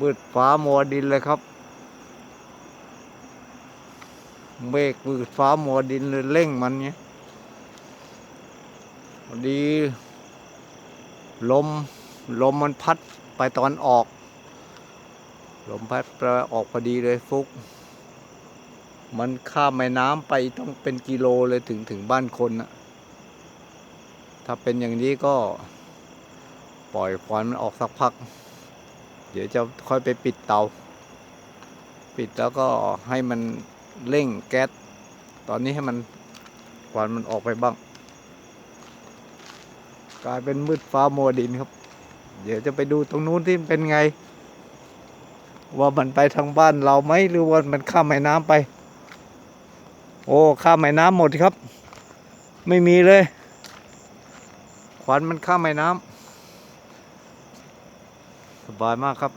มืดฟ้ามัวดินเลยครับ เมฆมืดฟ้ามัวดินเลยเร่งมันเนี้ยพอดีลมลมมันพัดไปตอนออก ลมพัดไปออกพอดีเลยฟุก มันข้ามแม่น้ำไปต้องเป็นกิโลเลยถึงถึงบ้านคนนะถ้าเป็นอย่างนี้ก็ปล่อยควันมันออกสักพัก เดี๋ยวจะค่อยไปปิดเตา ปิดแล้วก็ให้มันเร่งแก๊ส ตอนนี้ให้มันควันมันออกไปบ้าง กลายเป็นมืดฟ้ามัวดินครับ เดี๋ยวจะไปดูตรงนู้นที่เป็นไง ว่ามันไปทางบ้านเราไหมหรือว่ามันข้ามแม่น้ำไป โอ้ข้ามแม่น้ำหมดครับ ไม่มีเลย ควันมันข้ามแม่น้ำ บายมากครับ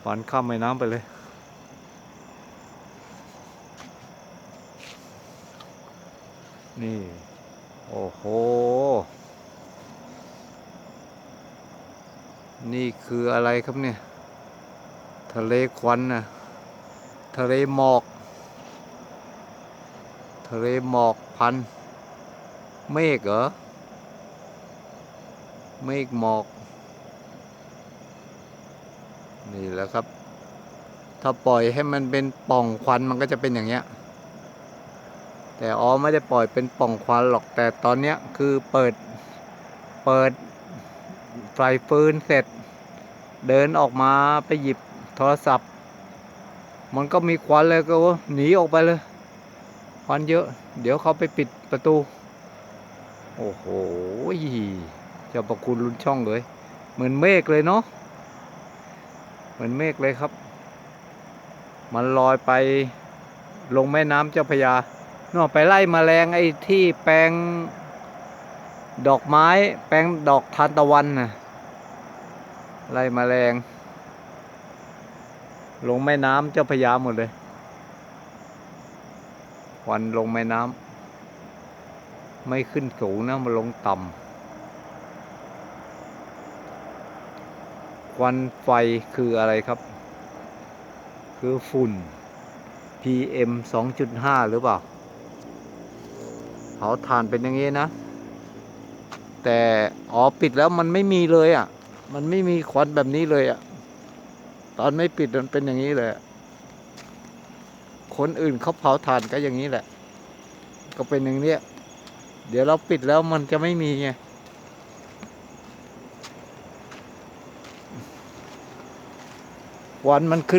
ควันข้ามแม่น้ำไปเลยนี่ โอ้โห นี่คืออะไรครับเนี่ย ทะเลควันนะทะเลหมอก ทะเลหมอกพัน เมฆเหรอ เมฆหมอก นี่แหละครับ ถ้าปล่อยให้มันเป็นป่องควันมันก็จะเป็นอย่างเงี้ย แต่อ๋อไม่ได้ปล่อยเป็นป่องควันหรอกแต่ตอนเนี้ยคือเปิดเปิดไฟฟืนเสร็จ เดินออกมาไปหยิบโทรศัพท์ มันก็มีควันเลยก็ว่าหนีออกไปเลย ควันเยอะ เดี๋ยวเขาไปปิดประตู โอ้โหเจ้าประคุณลุนช่องเลย เหมือนเมฆเลยเนาะ มือนเมฆเลยครับ มันลอยไปลงแม่น้ำเจ้าพยานอกไปไล่มแมลงไอ้ที่แปลงดอกไม้ แปลงดอกทานตะวันน่ะไล่มแมลง ลงแม่น้ำเจ้าพยาหมดเลยวันลงแม่น้ำไม่ขึ้นสูงนะมันลงต่ำ ควันไฟคืออะไรครับ คือฝุ่น PM 2.5 หรือเปล่าเผาถ่านเป็นอย่างนี้นะ แต่อ๋อปิดแล้วมันไม่มีเลยอะ มันไม่มีควันแบบนี้เลยอะ ตอนไม่ปิดมันเป็นอย่างนี้เลยคนอื่นเขาเผาถ่านก็อย่างนี้แหละ ก็เป็นอย่างเนี้ยเดี๋ยวเราปิดแล้วมันจะไม่มีไง วันมันขึ้น